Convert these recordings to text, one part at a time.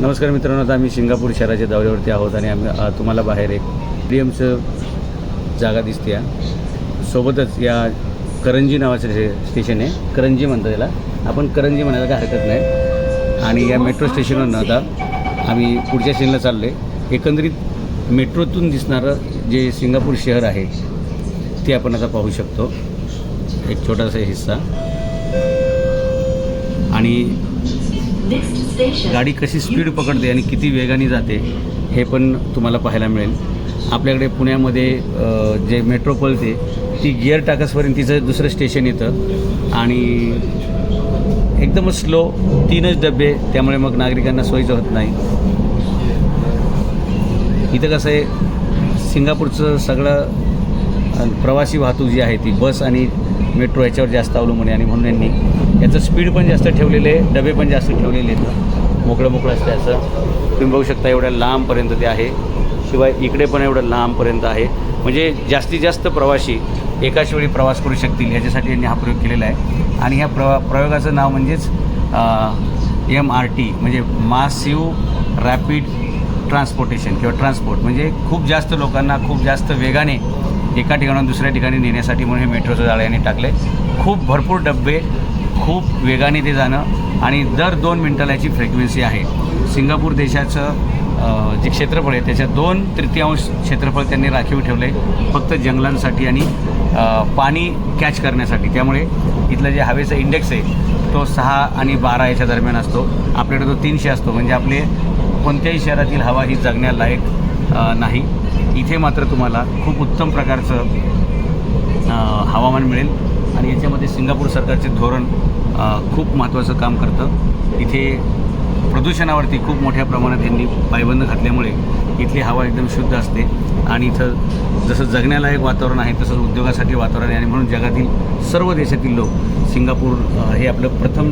नमस्कार मित्रांनो आता आम्ही सिंगापूर शहराच्या दौऱ्यावरती आहोत आणि आम्ही तुम्हाला बाहेर एक स्टेडियमचं जागा दिसते सोबतच या करंजी नावाचं जे स्टेशन आहे करंजी म्हणतात त्याला. आपण करंजी म्हणायला काय हरकत नाही. आणि या मेट्रो स्टेशनवरून आता आम्ही पुढच्या स्टेशनला चाललो आहे एकंदरीत मेट्रोतून दिसणारं जे सिंगापूर शहर आहे ते आपण आता पाहू शकतो. एक छोटासा हिस्सा. आणि गाडी कशी स्पीड पकडते आणि किती वेगाने जाते हे पण तुम्हाला पाहायला मिळेल. आपल्याकडे पुण्यामध्ये जे मेट्रो पळते ती गिअर टाकसपर्यंत तिचं दुसरं स्टेशन येतं. आणि एकदमच स्लो तीनच डबे त्यामुळे मग नागरिकांना सोयीचं होत नाही. इथं कसं आहे सिंगापूरचं सगळं प्रवासी वाहतूक जी आहे ती बस आणि मेट्रो याच्यावर जास्त अवलंबून आहे. आणि म्हणून यांनी याचं स्पीड पण जास्त ठेवलेलं आहे डबे पण जास्त ठेवलेले आहेत. मोकळं मोकळं असतं याचं तुम्ही बघू शकता एवढ्या लांबपर्यंत ते आहे. शिवाय इकडे पण एवढं लांबपर्यंत आहे. म्हणजे जास्तीत जास्त प्रवासी एकाच वेळी प्रवास करू शकतील ह्याच्यासाठी यांनी हा प्रयोग केलेला आहे. आणि ह्या प्रवा प्रयोगाचं नाव म्हणजेच एम आर टी म्हणजे मासिव रॅपिड ट्रान्सपोर्टेशन किंवा ट्रान्सपोर्ट. म्हणजे खूप जास्त लोकांना खूप जास्त वेगाने एका ठिकाणाहून दुसऱ्या ठिकाणी नेण्यासाठी म्हणून हे मेट्रोचं जाळं यांनी टाकले खूप भरपूर डबे खूप वेगाने ते जाणं आणि दर दोन मिनटाला याची फ्रिक्वेन्सी आहे. सिंगापूर देशाचं जे क्षेत्रफळ आहे त्याच्या दोन तृतीयांश क्षेत्रफळ त्यांनी राखीव ठेवलं आहे फक्त जंगलांसाठी आणि पाणी कॅच करण्यासाठी. त्यामुळे इथलं जे हवेचं इंडेक्स आहे तो सहा आणि बारा याच्या दरम्यान असतो. आपल्याकडे तो तीनशे असतो. म्हणजे आपले कोणत्याही शहरातील हवा ही जगण्यालायक नाही. इथे मात्र तुम्हाला खूप उत्तम प्रकारचं हवामान मिळेल. आणि याच्यामध्ये सिंगापूर सरकारचे धोरण खूप महत्त्वाचं काम करतं. इथे प्रदूषणावरती खूप मोठ्या प्रमाणात यांनी पायबंद घातल्यामुळे इथली हवा एकदम शुद्ध असते. आणि इथं जसं जगण्यालायक वातावरण आहे तसंच उद्योगासाठी वातावरण आहे. आणि म्हणून जगातील सर्व देशातील लोक सिंगापूर हे आपलं प्रथम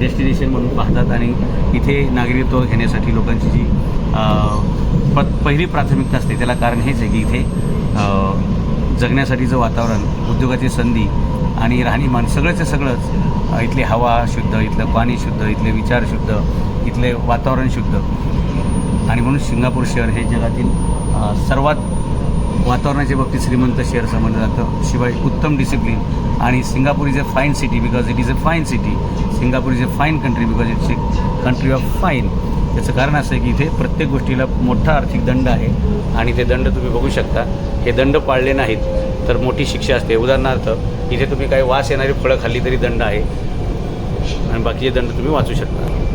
डेस्टिनेशन म्हणून पाहतात. आणि इथे नागरिकत्व घेण्यासाठी लोकांची जी प पहिली प्राथमिकता असते त्याला कारण हेच आहे की इथे जगण्यासाठीचं वातावरण उद्योगाची संधी आणि राहणीमान सगळंच सगळंच. इथली हवा शुद्ध इथलं पाणी शुद्ध इथले विचार शुद्ध इथले वातावरण शुद्ध. आणि म्हणून सिंगापूर शहर हे जगातील सर्वात वातावरणाच्या बाबतीत श्रीमंत शहर समजलं जातं. शिवाय उत्तम डिसिप्लिन आणि Singapore is a fine city because it is a fine city Singapore is a fine country because it's a country of fine त्याचं कारण असं आहे की इथे प्रत्येक गोष्टीला मोठा आर्थिक दंड आहे. आणि ते दंड तुम्ही बघू शकता. हे दंड पाळले नाहीत. तर मोठी शिक्षा असते. उदाहरणार्थ इथे तुम्ही काही वास येणारी फळं खाल्ली तरी दंड आहे. आणि बाकीचे दंड तुम्ही वाचू शकता.